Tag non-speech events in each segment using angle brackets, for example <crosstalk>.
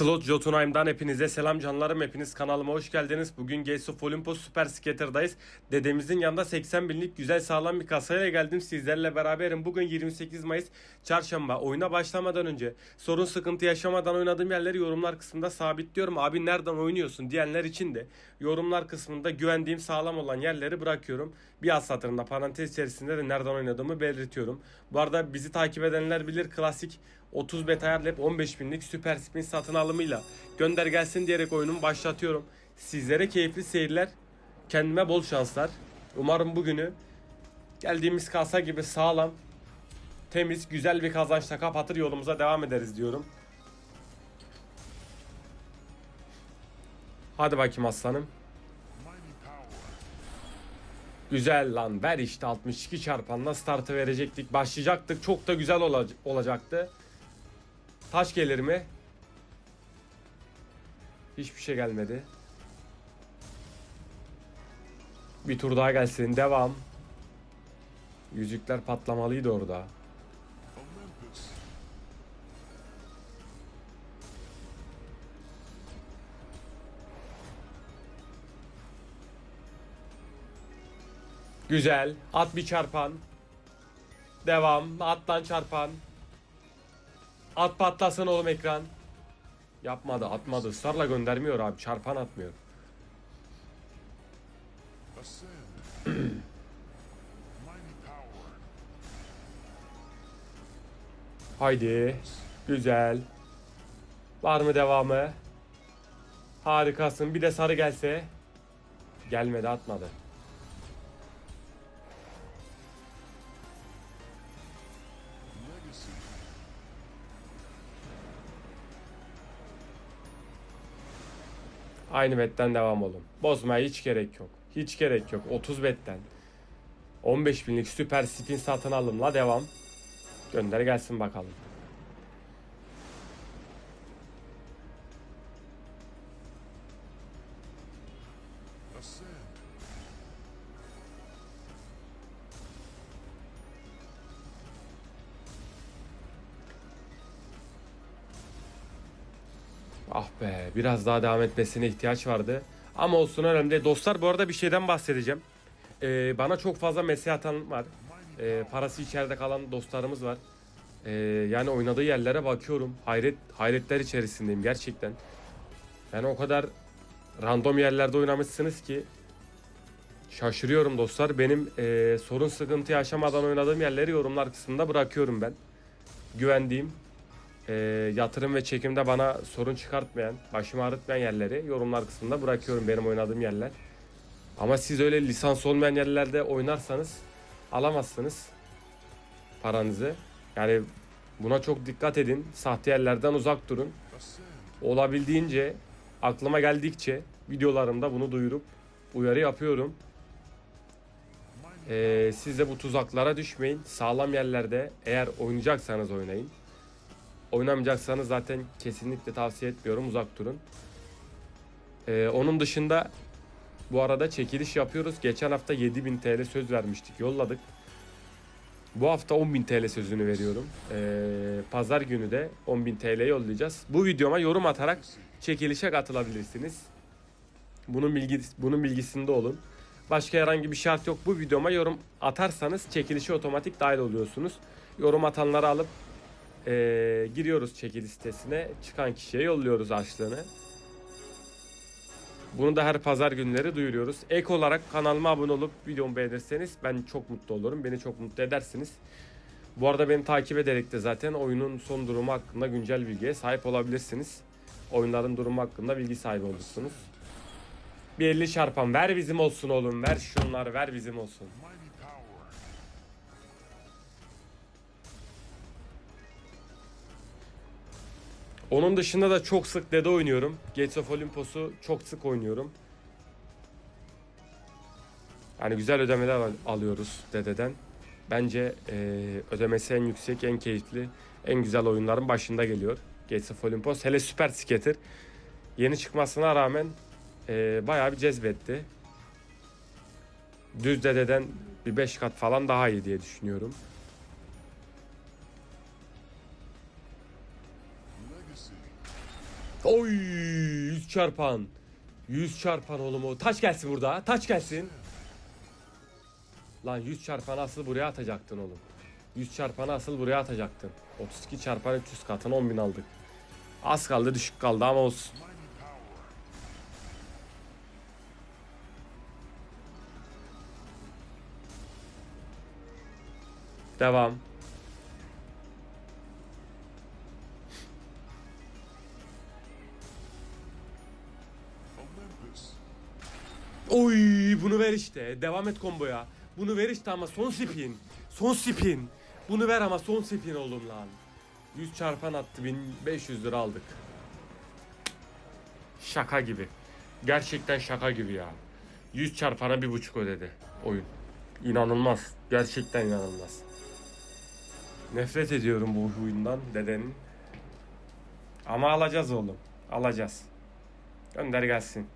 Slot Jotunheim'dan hepinize selam canlarım. Hepiniz kanalıma hoş geldiniz. Bugün Gates of Olympus Super Skater'dayız. Dedemizin yanında 80 binlik güzel sağlam bir kasayla geldim. Sizlerle beraberim. Bugün 28 Mayıs Çarşamba. Oyuna başlamadan önce sorun sıkıntı yaşamadan oynadığım yerleri yorumlar kısmında sabitliyorum. Abi nereden oynuyorsun diyenler için de yorumlar kısmında güvendiğim sağlam olan yerleri bırakıyorum. Bir alt satırında parantez içerisinde de nereden oynadığımı belirtiyorum. Bu arada bizi takip edenler bilir klasik 30 bet ayarlayıp 15 binlik süper spin satın alımıyla gönder gelsin diyerek oyunumu başlatıyorum. Sizlere keyifli seyirler, kendime bol şanslar. Umarım bugünü geldiğimiz kasa gibi sağlam, temiz, güzel bir kazançla kapatır yolumuza devam ederiz diyorum. Hadi bakayım aslanım. Güzel lan ver işte 62 çarpanla startı verecektik. Başlayacaktık. Çok da güzel ola- olacaktı. Taş gelir mi? Hiçbir şey gelmedi. Bir tur daha gelsin. Devam. Yüzükler patlamalıydı orada. Güzel. At bir çarpan. Devam. Attan çarpan. At patlasın oğlum ekran. Yapmadı atmadı. Israrla göndermiyor abi. Çarpan atmıyor. <clears throat> Haydi. Güzel. Var mı devamı? Harikasın. Bir de sarı gelse. Gelmedi atmadı. Aynı betten devam olun. Bozmaya hiç gerek yok. Hiç gerek yok. 30 betten. 15 binlik süper spin satın alımla devam. Gönder gelsin bakalım. Be biraz daha devam etmesine ihtiyaç vardı. Ama olsun önemli. Dostlar bu arada bir şeyden bahsedeceğim. Ee, bana çok fazla mesaj atan var. Ee, parası içeride kalan dostlarımız var. Ee, yani oynadığı yerlere bakıyorum. Hayret hayretler içerisindeyim gerçekten. Yani o kadar random yerlerde oynamışsınız ki şaşırıyorum dostlar. Benim e, sorun sıkıntı yaşamadan oynadığım yerleri yorumlar kısmında bırakıyorum ben. Güvendiğim e, yatırım ve çekimde bana sorun çıkartmayan, başımı ağrıtmayan yerleri yorumlar kısmında bırakıyorum benim oynadığım yerler. Ama siz öyle lisans olmayan yerlerde oynarsanız alamazsınız paranızı. Yani buna çok dikkat edin. Sahte yerlerden uzak durun. Olabildiğince aklıma geldikçe videolarımda bunu duyurup uyarı yapıyorum. Ee, siz de bu tuzaklara düşmeyin. Sağlam yerlerde eğer oynayacaksanız oynayın. Oynamayacaksanız zaten kesinlikle tavsiye etmiyorum. Uzak durun. Ee, onun dışında bu arada çekiliş yapıyoruz. Geçen hafta 7000 TL söz vermiştik. Yolladık. Bu hafta 10.000 TL sözünü veriyorum. Ee, Pazar günü de 10.000 TL yollayacağız. Bu videoma yorum atarak çekilişe katılabilirsiniz. Bunun bilgi bunun bilgisinde olun. Başka herhangi bir şart yok. Bu videoma yorum atarsanız çekilişe otomatik dahil oluyorsunuz. Yorum atanları alıp eee, giriyoruz çekiliş sitesine. Çıkan kişiye yolluyoruz açlığını. Bunu da her pazar günleri duyuruyoruz. Ek olarak kanalıma abone olup videomu beğenirseniz ben çok mutlu olurum. Beni çok mutlu edersiniz. Bu arada beni takip ederek de zaten oyunun son durumu hakkında güncel bilgiye sahip olabilirsiniz. Oyunların durumu hakkında bilgi sahibi olursunuz. Bir 50 çarpan ver bizim olsun oğlum. Ver şunları ver bizim olsun. Onun dışında da çok sık dede oynuyorum. Gates of Olympus'u çok sık oynuyorum. Yani güzel ödemeler al- alıyoruz dededen. Bence eee, ödemesi en yüksek, en keyifli, en güzel oyunların başında geliyor. Gates of Olympus. Hele Super Skater. Yeni çıkmasına rağmen eee bayağı bir cezbetti. Düz dededen bir 5 kat falan daha iyi diye düşünüyorum. Oy 100 çarpan. 100 çarpan oğlum o. Taç gelsin burada. Taç gelsin. Lan 100 çarpan asıl buraya atacaktın oğlum. 100 çarpanı asıl buraya atacaktın. 32 çarpan 300 katını 10.000 aldık. Az kaldı düşük kaldı ama olsun. Devam. Oy bunu ver işte. Devam et komboya. Bunu ver işte ama son spin. Son spin. Bunu ver ama son spin oğlum lan. 100 çarpan attı 1500 lira aldık. Şaka gibi. Gerçekten şaka gibi ya. 100 çarpana bir buçuk ödedi oyun. İnanılmaz. Gerçekten inanılmaz. Nefret ediyorum bu huyundan dedenin. Ama alacağız oğlum. Alacağız. Gönder gelsin.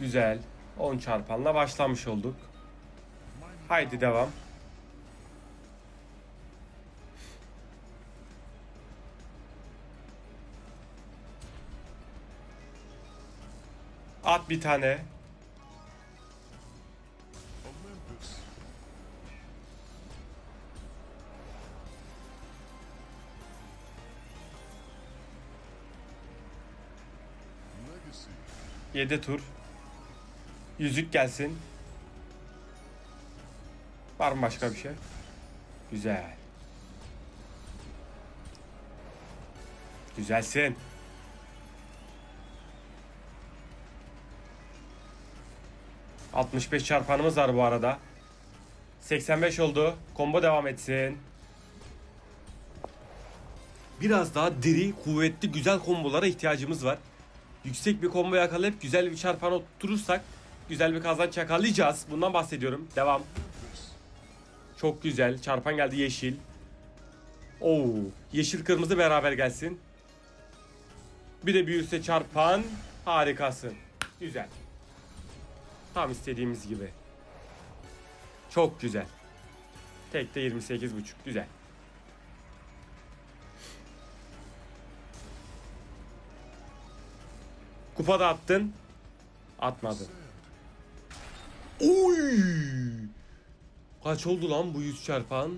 Güzel. 10 çarpanla başlamış olduk. Haydi devam. At bir tane. 7 tur. Yüzük gelsin. Var mı başka bir şey? Güzel. Güzelsin. ...65 çarpanımız var bu arada. 85 oldu. Combo devam etsin. Biraz daha diri, kuvvetli, güzel kombolara ihtiyacımız var. Yüksek bir combo yakalayıp güzel bir çarpan oturursak güzel bir kazanç yakalayacağız. Bundan bahsediyorum. Devam. Çok güzel. Çarpan geldi yeşil. Oo, yeşil kırmızı beraber gelsin. Bir de büyürse çarpan. Harikasın. Güzel. Tam istediğimiz gibi. Çok güzel. Tekte 28.5. Güzel. Kupa da attın. Atmadın. Oy! Kaç oldu lan bu 100 çarpan?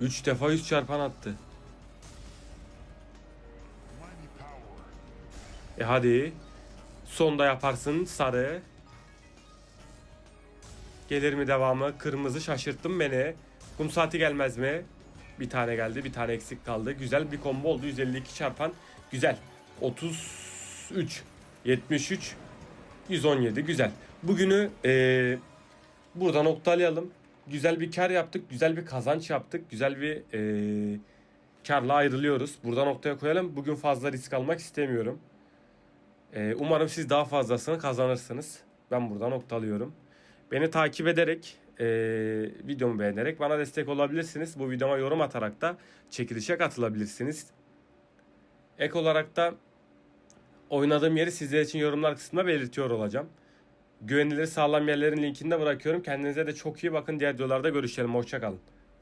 3 defa 100 çarpan attı. E hadi. Sonda yaparsın sarı. Gelir mi devamı? Kırmızı şaşırttın beni. Kum saati gelmez mi? Bir tane geldi, bir tane eksik kaldı. Güzel bir combo oldu. 152 çarpan. Güzel. 33, 73, 117. Güzel. Bugünü eee burada noktalayalım. Güzel bir kar yaptık. Güzel bir kazanç yaptık. Güzel bir eee karla ayrılıyoruz. Burada noktaya koyalım. Bugün fazla risk almak istemiyorum. Ee, umarım siz daha fazlasını kazanırsınız. Ben burada noktalıyorum. Beni takip ederek, e, videomu beğenerek bana destek olabilirsiniz. Bu videoma yorum atarak da çekilişe katılabilirsiniz. Ek olarak da oynadığım yeri sizler için yorumlar kısmında belirtiyor olacağım. Güvenilir sağlam yerlerin linkini de bırakıyorum. Kendinize de çok iyi bakın. Diğer videolarda görüşelim. Hoşçakalın.